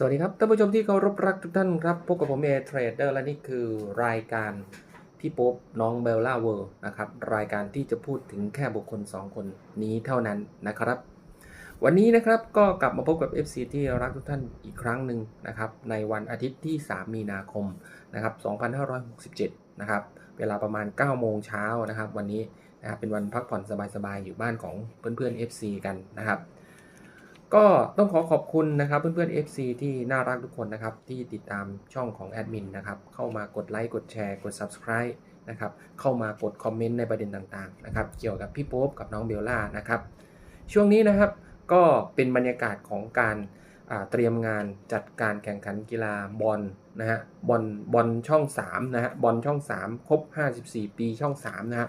สวัสดีครับท่านผู้ชมที่เคารพรักทุกท่านครับพบกับผมเอเทรดเดอร์และนี่คือรายการพี่ป๊บน้องเบลล่าเวิร์นะครับรายการที่จะพูดถึงแค่บุคคล 2 คนนี้เท่านั้นนะครับ วันนี้นะครับก็กลับมาพบกับ FC ที่รักทุกท่านอีกครั้งหนึ่งนะครับในวันอาทิตย์ที่ 3 มีนาคมนะครับ2567นะครับเวลาประมาณ 9 โมงเช้านะครับ วันนี้นะครับเป็นวันพักผ่อนสบายๆอยู่บ้านของเพื่อนๆ FC กันนะครับ ก็ต้องขอขอบคุณนะครับเพื่อนๆ FC ที่น่ารักทุกคนนะครับ ที่ติดตามช่องของแอดมินนะครับ เข้ามากดไลค์กดแชร์กด Subscribe นะครับ เข้ามากดคอมเมนต์ในประเด็นต่างๆนะครับ เกี่ยวกับพี่โป๊ปกับน้องเบลล่านะครับ ช่วงนี้นะครับก็เป็นบรรยากาศของการเตรียมงานจัดการแข่งขันกีฬาบอลนะฮะบอลบอลช่อง3นะฮะบอลช่อง 3 ครบ 54 ปีช่อง3นะฮะ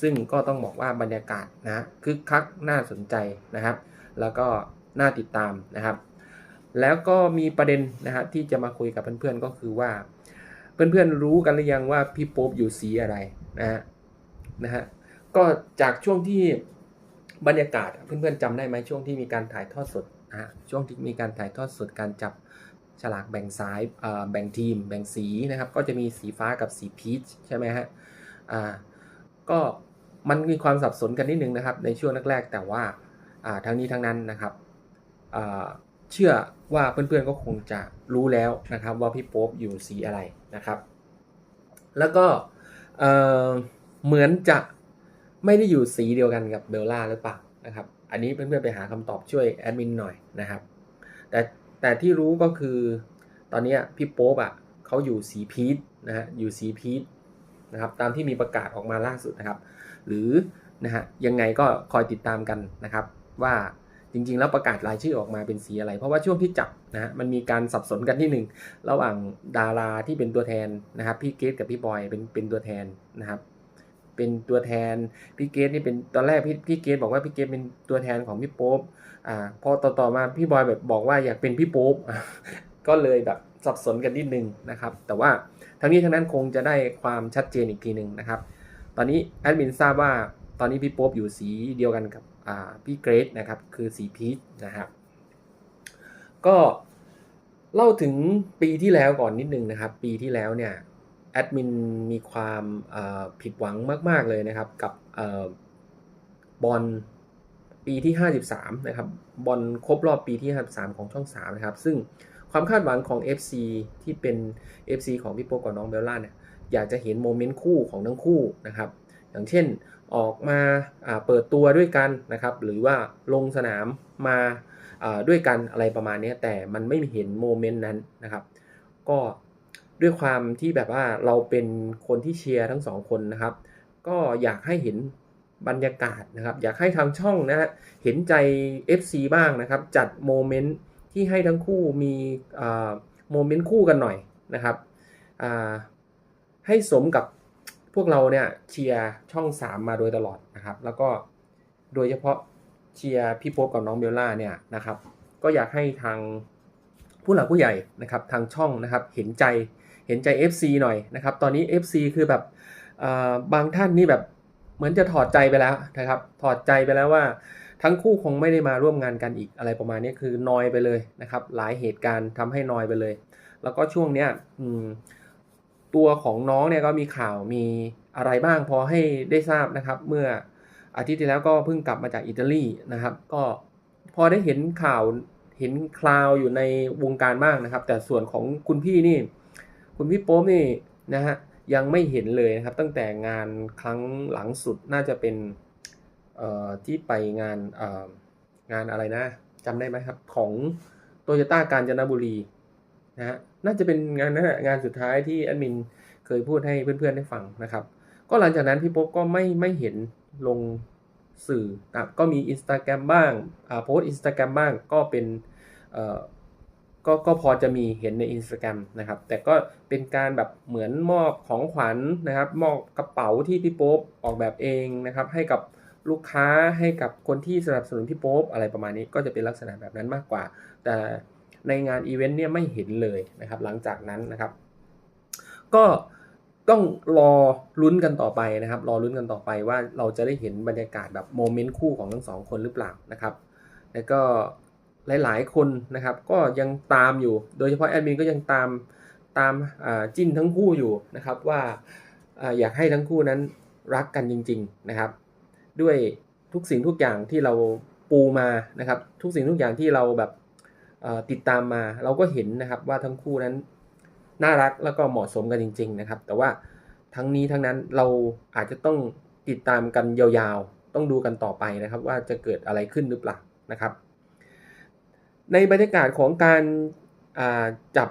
ซึ่งก็ต้องบอกว่าบรรยากาศนะฮะคึกคักน่าสนใจนะครับ แล้วก็ น่าติดตามนะครับ แล้วก็มีประเด็นนะฮะที่จะมาคุยกับเพื่อนๆก็คือว่า เพื่อนๆรู้กันหรือยังว่าพี่โป๊ปอยู่สีอะไรนะฮะนะฮะก็จากช่วงที่บรรยากาศเพื่อนๆจำได้ไหมช่วงที่มีการถ่ายทอดสดนะฮะช่วงที่มีการถ่ายทอดสดการจับฉลากแบ่งสายแบ่งทีม แบ่งสีนะครับ ก็จะมีสีฟ้ากับสีพีชใช่ไหมฮะอ่าก็มันมีความสับสนกันนิดนึงนะครับ ในช่วงแรกๆแต่ว่าอ่าทั้งนี้ทั้งนั้นนะครับ เชื่อว่าเพื่อนๆก็คงจะรู้แล้วนะครับว่าพี่โป๊ปอยู่สีอะไรนะครับ แล้วก็เหมือนจะไม่ได้อยู่สีเดียวกันกับเบลล่าหรือเปล่านะครับ อันนี้เพื่อนๆไปหาคำตอบช่วยแอดมินหน่อยนะครับ แต่แต่ที่รู้ก็คือตอนนี้พี่โป๊ปอะเขาอยู่สีพีชนะฮะอยู่สีพีชนะครับตามที่มีประกาศออกมาล่าสุดนะครับ หรือนะฮะยังไงก็คอยติดตามกันนะครับว่า จริง ๆ แล้วประกาศรายชื่อออกมาเป็นสีอะไร เพราะว่าช่วงที่จับนะฮะมันมีการสับสนกันที่หนึ่งระหว่างดาราที่เป็นตัวแทนนะครับพี่เกตกับพี่บอยเป็นเป็นตัวแทนนะครับเป็นตัวแทนพี่เกตนี่เป็นตอนแรกพี่พี่เกตบอกว่าพี่เกตเป็นตัวแทนของพี่โป๊ปอ่าพอต่อต่อมาพี่บอยแบบบอกว่าอยากเป็นพี่โป๊ปอะก็เลยแบบสับสนกันนิดนึงนะครับ แต่ว่าทั้งนี้ทั้งนั้นคงจะได้ความชัดเจนอีกทีหนึ่งนะครับ ตอนนี้แอดมินทราบว่าตอนนี้พี่โป๊ปอยู่สีเดียวกันกับ พี่เกรซนะครับคือสีพีชนะครับก็เล่าถึงปีที่แล้วก่อนนิดนึงนะครับ ปีที่แล้วเนี่ยแอดมินมีความผิดหวังมาก ๆ เลยนะครับ กับอบอลปีที่ 53 นะครับบอลครบรอบปีที่ 53 ของช่อง 3 นะครับ ซึ่งความคาดหวังของ FC ที่เป็น FC ของพี่โป๊ปกับน้องเบลล่าเนี่ยอยากจะเห็นโมเมนต์คู่ของทั้งคู่นะครับ อย่างเช่นออกมาเปิดตัวด้วยกันนะครับหรือว่าลงสนามมาด้วยกันอะไรประมาณนี้แต่มันไม่เห็นโมเมนต์นั้นนะครับ ก็ด้วยความที่แบบว่าเราเป็นคนที่เชียร์ทั้งสองคนนะครับ ก็อยากให้เห็นบรรยากาศนะครับ อยากให้ทางช่องนะฮะเห็นใจ FC บ้างนะครับ จัดโมเมนต์ที่ให้ทั้งคู่มีโมเมนต์คู่กันหน่อยนะครับให้สมกับ พวกเราเนี่ยเชียร์ช่อง 3 มาโดยตลอดนะครับ แล้วก็โดยเฉพาะเชียร์พี่โป๊ปกับน้องเบลล่าเนี่ยนะครับ ก็อยากให้ทางผู้หลักผู้ใหญ่นะครับทางช่องนะครับเห็นใจเห็นใจ FC หน่อยนะครับ ตอนนี้ FC คือแบบบางท่านนี่แบบเหมือนจะถอดใจไปแล้วนะครับ ถอดใจไปแล้วว่า ทั้งคู่คงไม่ได้มาร่วมงานกันอีกอะไรประมาณนี้คือนอยไปเลยนะครับ หลายเหตุการณ์ทำให้นอยไปเลย แล้วก็ช่วงเนี้ยอืม ตัวของน้องเนี่ยก็มีข่าวมีอะไรบ้างพอให้ได้ทราบนะครับ เมื่ออาทิตย์ที่แล้วก็เพิ่งกลับมาจากอิตาลีนะครับ ก็พอได้เห็นข่าวเห็นคลาวอยู่ในวงการบ้างนะครับ แต่ส่วนของคุณพี่นี่ คุณพี่โป๊มนี่นะฮะยังไม่เห็นเลยนะครับ ตั้งแต่งานครั้งหลังสุดน่าจะเป็นเอ่อที่ไปงานเอ่องานอะไรนะจำได้ไหมครับ ของโตโยต้ากาญจนบุรีนะฮะ น่าจะเป็นงานนั้นนะงานสุดท้ายที่แอดมินเคยพูดให้เพื่อนๆได้ฟังนะครับ ก็หลังจากนั้นพี่ป๊ปก็ไม่ไม่เห็นลงสื่อก็มี Instagram บ้างอ่าโพสอินสตาแกรมบ้างก็เป็นเอ่อก็ก็พอจะมีเห็นใน Instagram นะครับ แต่ก็เป็นการแบบเหมือนมอบของขวัญนะครับ มอบกระเป๋าที่พี่โป๊ปออกแบบเองนะครับ ให้กับลูกค้าให้กับคนที่สนับสนุนพี่โป๊ปอะไรประมาณนี้ก็จะเป็นลักษณะแบบนั้นมากกว่า แต่ ในงานอีเวนต์เนี่ยไม่เห็นเลยนะครับ หลังจากนั้นนะครับ ก็ต้องรอลุ้นกันต่อไปนะครับ รอลุ้นกันต่อไปว่าเราจะได้เห็นบรรยากาศแบบโมเมนต์คู่ของทั้งสองคนหรือเปล่านะครับ แล้วก็หลาย ๆ คนนะครับ ก็ยังตามอยู่ โดยเฉพาะแอดมินก็ยังตามตามจิ้นทั้งคู่อยู่นะครับว่าออยากให้ทั้งคู่นั้นรักกันจริง ๆนะครับ ด้วยทุกสิ่งทุกอย่างที่เราปูมานะครับ ทุกสิ่งทุกอย่างที่เราแบบ ติดตามมาเราก็เห็นนะครับว่าทั้งคู่นั้นน่ารักแล้วก็เหมาะสมกันจริง ๆ นะครับ แต่ว่าทั้งนี้ทั้งนั้นเราอาจจะต้องติดตามกันยาวๆ ต้องดูกันต่อไปนะครับ ว่าจะเกิดอะไรขึ้นหรือเปล่านะครับ ในบรรยากาศของการาจับ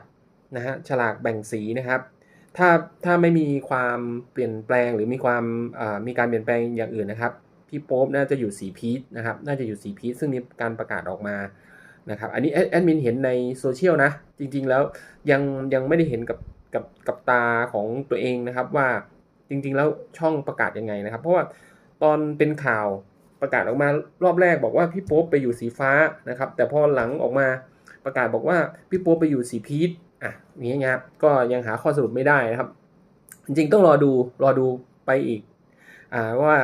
นะฮะฉลากแบ่งสีนะครับ ถ้าถ้าไม่มีความเปลี่ยนแปลงหรือมีความามีการเปลี่ยนแปลงอย่างอื่นนะครับพี่โป๊ปน่าจะอยู่สีพีชนะครับ น่าจะอยู่สีพีชซึ่งมีการประกาศออกมา นะครับอันนี้แอดมินเห็นในโซเชียลนะ จริง ๆ แล้วยังยังไม่ได้เห็นกับกับกับตาของตัวเองนะครับว่าจริง ๆ แล้วช่องประกาศยังไงนะครับ เพราะว่าตอนเป็นข่าวประกาศออกมารอบแรกบอกว่าพี่โป๊ปไปอยู่สีฟ้านะครับ แต่พอหลังออกมาประกาศบอกว่าพี่โป๊ปไปอยู่สีพีชอะอย่างเงี้ยครับก็ยังหาข้อสรุปไม่ได้นะครับ จริงๆต้องรอดูรอดูไปอีกอ่าว่า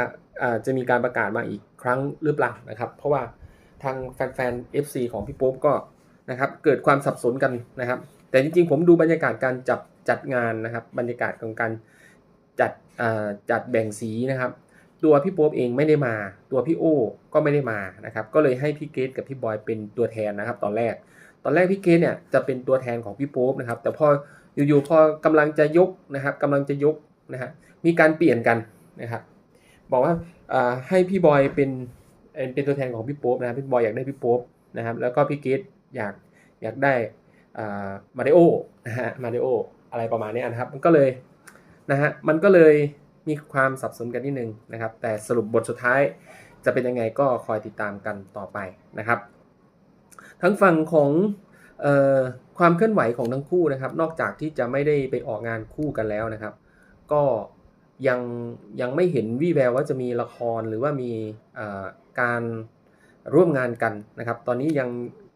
อ่าจะมีการประกาศมาอีกครั้งหรือเปล่านะครับ เพราะว่า ทางแฟนๆ FC ของพี่โป๊ปก็นะครับเกิดความสับสนกันนะครับ แต่จริงๆ ผมดูบรรยากาศการจับจัดงานนะครับ บรรยากาศของการจัดจัดแบ่งสีนะครับ ตัวพี่โป๊ปเองไม่ได้มา ตัวพี่โอ้ก็ไม่ได้มานะครับ ก็เลยให้พี่เกตกับพี่บอยเป็นตัวแทนนะครับ ตอนแรก ตอนแรกพี่เกตเนี่ยจะเป็นตัวแทนของพี่โป๊ปนะครับ แต่พออยู่ๆพอกำลังจะยกนะครับกำลังจะยกนะฮะมีการเปลี่ยนกันนะครับ บอกว่าให้พี่บอยเป็น เป็นตัวแทนของพี่โป๊ปนะครับพี่บอยอยากได้พี่โป๊ปนะครับแล้วก็พี่เกตอยากอยากได้มาริโอนะฮะมาริโออะไรประมาณนี้นะครับมันก็เลยนะฮะมันก็เลยมีความสับสนกันนิดนึงนะครับ แต่สรุปบทสุดท้ายจะเป็นยังไงก็คอยติดตามกันต่อไปนะครับ ทั้งฝั่งของออความเคลื่อนไหวของทั้งคู่นะครับ นอกจากที่จะไม่ได้ไปออกงานคู่กันแล้วนะครับ ก็ยังยังไม่เห็นวี่แววว่าจะมีละครหรือว่ามีอ การร่วมงานกันนะครับ ตอนนี้ยัง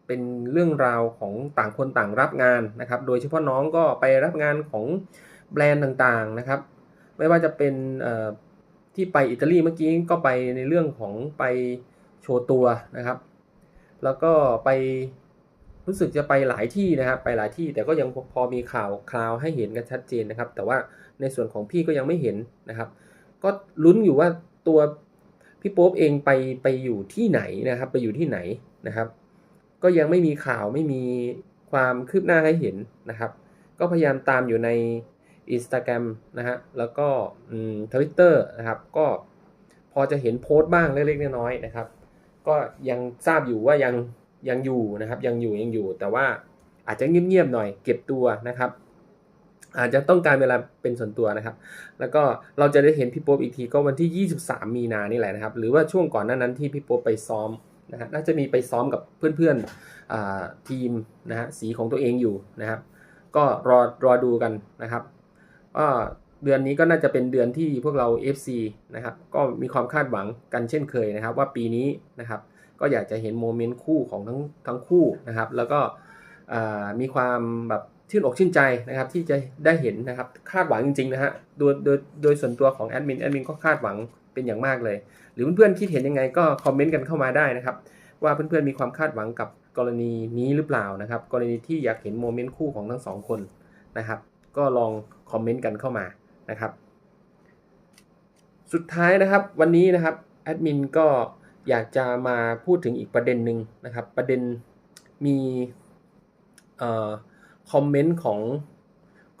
เป็นเรื่องราวของต่างคนต่างรับงานนะครับ โดยเฉพาะน้องก็ไปรับงานของแบรนด์ต่างๆนะครับ ไม่ว่าจะเป็นที่ไปอิตาลีเมื่อกี้ก็ไปในเรื่องของไปโชว์ตัวนะครับ แล้วก็ไปรู้สึกจะไปหลายที่นะครับ ไปหลายที่แต่ก็ยังพอมีข่าวคราวให้เห็นกันชัดเจนนะครับ แต่ว่าในส่วนของพี่ก็ยังไม่เห็นนะครับ ก็ลุ้นอยู่ว่าตัว พี่โป๊ปเองไปไปอยู่ที่ไหนนะครับ ไปอยู่ที่ไหนนะครับ ก็ยังไม่มีข่าวไม่มีความคืบหน้าให้เห็นนะครับ ก็พยายามตามอยู่ใน Instagram นะฮะแล้วก็ทวิตเตอร์นะครับ ก็พอจะเห็นโพสต์บ้างเล็กๆน้อยๆนะครับ ก็ยังทราบอยู่ว่ายังยังอยู่นะครับ ยังอยู่ยังอยู่ แต่ว่าอาจจะเงียบๆหน่อย เก็บตัวนะครับ อาจจะต้องการเวลาเป็นส่วนตัวนะครับ แล้วก็เราจะได้เห็นพี่โป๊ปอีกทีก็วันที่ 23 มีนานี่แหละนะครับ หรือว่าช่วงก่อนหน้านั้นที่พี่โป๊ปไปซ้อมนะฮะน่าจะมีไปซ้อมกับเพื่อนๆทีมนะฮะสีของตัวเองอยู่นะครับ ก็รอรอดูกันนะครับก็เดือนนี้ก็น่าจะเป็นเดือนที่พวกเรา FC นะครับก็มีความคาดหวังกันเช่นเคยนะครับ ว่าปีนี้นะครับ ก็อยากจะเห็นโมเมนต์คู่ของทั้งทั้งคู่นะครับ แล้วก็มีความแบบ ชื่นอกชื่นใจนะครับที่จะได้เห็นนะครับคาดหวังจริงๆนะฮะโดยโดยโดยส่วนตัวของแอดมินแอดมินก็คาดหวังเป็นอย่างมากเลย หรือเพื่อนๆคิดเห็นยังไงก็คอมเมนต์กันเข้ามาได้นะครับว่าเพื่อนๆมีความคาดหวังกับกรณีนี้หรือเปล่านะครับ กรณีที่อยากเห็นโมเมนต์คู่ของทั้งสองคนนะครับ ก็ลองคอมเมนต์กันเข้ามานะครับ สุดท้ายนะครับวันนี้นะครับแอดมินก็อยากจะมาพูดถึงอีกประเด็นหนึ่งนะครับ ประเด็นมีเอ่อ คอมเมนต์ของ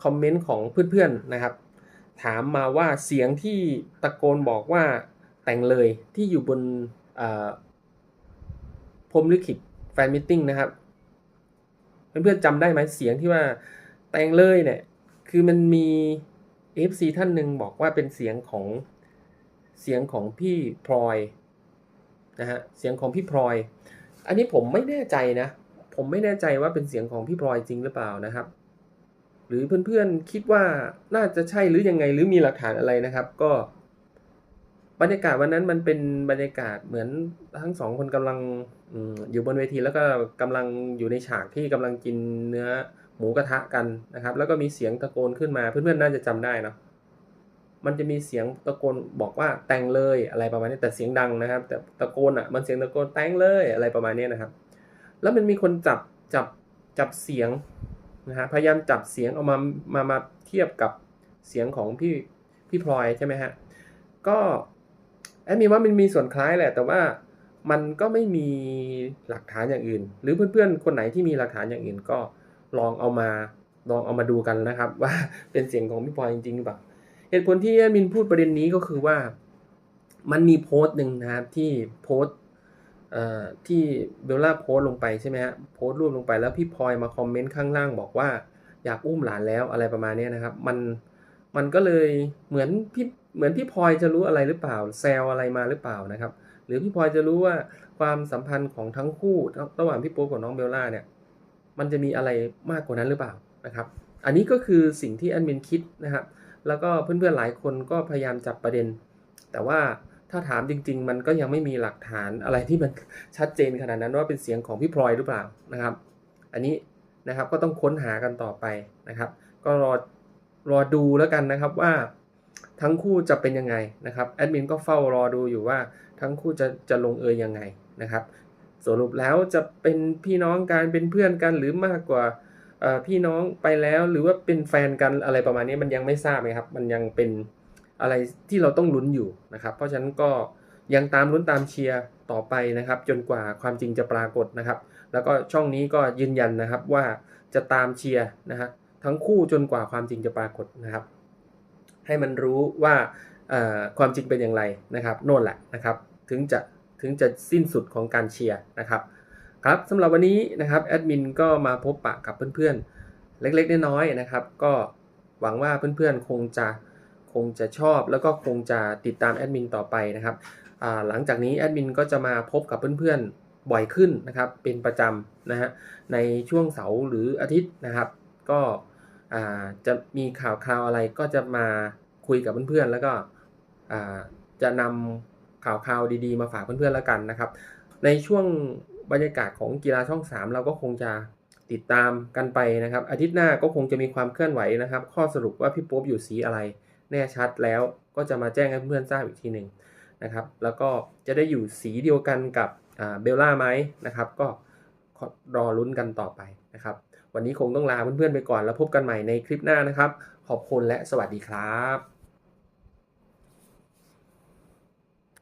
คอมเมนต์ของเพื่อนๆนะครับ ถามมาว่าเสียงที่ตะโกนบอกว่าแต่งเลยที่อยู่บนพรมลิขิตแฟนมิทติ้งนะครับ เพื่อนๆจำได้ไหมเสียงที่ว่าแต่งเลยเนี่ย คือมันมี FC ท่านหนึ่งบอกว่าเป็นเสียงของเสียงของพี่พลอยนะฮะเสียงของพี่พลอย อันนี้ผมไม่แน่ใจนะ ผมไม่แน่ใจว่าเป็นเสียงของพี่พลอยจริงหรือเปล่านะครับ หรือเพื่อนๆคิดว่าน่าจะใช่หรือยังไงหรือมีหลักฐานอะไรนะครับ ก็ บรรยากาศวันนั้นมันเป็นบรรยากาศเหมือนทั้งสองคนกำลังอยู่บนเวทีแล้วก็กำลังอยู่ในฉากที่กำลังกินเนื้อหมูกระทะกันนะครับ แล้วก็มีเสียงตะโกนขึ้นมา เพื่อนๆน่าจะจำได้เนาะมันจะมีเสียงตะโกนบอกว่าแต่งเลยอะไรประมาณนี้แต่เสียงดังนะครับ แต่ตะโกนอะมันเสียงตะโกนแต่งเลยอะไรประมาณนี้นะครับ แล้วมันมีคนจับจับจับเสียงนะฮะพยายามจับเสียงเอามามามาเทียบกับเสียงของพี่พี่พลอยใช่ไหมฮะก็แอดมีว่ามันมีส่วนคล้ายแหละ แต่ว่ามันก็ไม่มีหลักฐานอย่างอื่น หรือเพื่อนๆ คนไหนที่มีหลักฐานอย่างอื่นก็ลองเอามาลองเอามาดูกันนะครับ ว่าเป็นเสียงของพี่พลอยจริงๆหรือเปล่าเหตุผลที่แอดมินพูดประเด็นนี้ก็คือว่า มันมีโพสต์หนึ่งนะครับที่โพสต์ ที่เบลล่าโพสต์ลงไปใช่ไหมฮะโพสต์รูปลงไปแล้วพี่พลอยมาคอมเมนต์ข้างล่างบอกว่าอยากอุ้มหลานแล้วอะไรประมาณนี้นะครับ มันมันก็เลยเหมือนพี่เหมือนพี่พลอยจะรู้อะไรหรือเปล่าแซวอะไรมาหรือเปล่านะครับ หรือพี่พลอยจะรู้ว่าความสัมพันธ์ของทั้งคู่ระหว่างพี่โป๊กับน้องเบลล่าเนี่ยมันจะมีอะไรมากกว่านั้นหรือเปล่านะครับ อันนี้ก็คือสิ่งที่แอดมินคิดนะครับ แล้วก็เพื่อนๆหลายคนก็พยายามจับประเด็น แต่ว่า ถ้าถามจริง ๆ มันก็ยังไม่มีหลักฐานอะไรที่มันชัดเจนขนาดนั้นว่าเป็นเสียงของพี่พลอยหรือเปล่านะครับ อันนี้นะครับก็ต้องค้นหากันต่อไปนะครับ ก็รอรอดูแล้วกันนะครับว่าทั้งคู่จะเป็นยังไงนะครับแอดมินก็เฝ้ารอดูอยู่ว่าทั้งคู่จะจะลงเอยยังไงนะครับ สรุปแล้วจะเป็นพี่น้องกันเป็นเพื่อนกันหรือมากกว่าพี่น้องไปแล้วหรือว่าเป็นแฟนกันอะไรประมาณนี้มันยังไม่ทราบเลยครับ มันยังเป็น อะไรที่เราต้องลุ้นอยู่นะครับ เพราะฉะนั้นก็ยังตามลุ้นตามเชียร์ต่อไปนะครับ จนกว่าความจริงจะปรากฏนะครับ แล้วก็ช่องนี้ก็ยืนยันนะครับว่าจะตามเชียร์นะฮะทั้งคู่จนกว่าความจริงจะปรากฏนะครับ ให้มันรู้ว่าความจริงเป็นอย่างไรนะครับโน่นแหละนะครับถึงจะถึงจะสิ้นสุดของการเชียร์นะครับครับสำหรับวันนี้นะครับแอดมินก็มาพบปะกับเพื่อนๆ เล็กๆ น้อยๆนะครับ ก็หวังว่าเพื่อนๆ คงจะ คงจะชอบแล้วก็คงจะติดตามแอดมินต่อไปนะครับหลังจากนี้แอดมินก็จะมาพบกับเพื่อนๆบ่อยขึ้นนะครับ เป็นประจำนะฮะในช่วงเสาร์หรืออาทิตย์นะครับ ก็จะมีข่าวคราวอะไรก็จะมาคุยกับเพื่อนๆ แล้วก็จะนำข่าวคราวดีๆ มาฝากเพื่อนๆแล้วกันนะครับ ในช่วงบรรยากาศของกีฬาช่อง 3 เราก็คงจะติดตามกันไปนะครับ อาทิตย์หน้าก็คงจะมีความเคลื่อนไหวนะครับ ข้อสรุปว่าพี่โป๊ปอยู่สีอะไร แน่ชัดแล้วก็จะมาแจ้งให้เพื่อนทราบอีกทีหนึ่งนะครับ แล้วก็จะได้อยู่สีเดียวกันกับเบลล่าไหมนะครับ ก็รอลุ้นกันต่อไปนะครับ วันนี้คงต้องลาเพื่อนๆไปก่อนแล้วพบกันใหม่ในคลิปหน้านะครับ ขอบคุณและสวัสดีครับ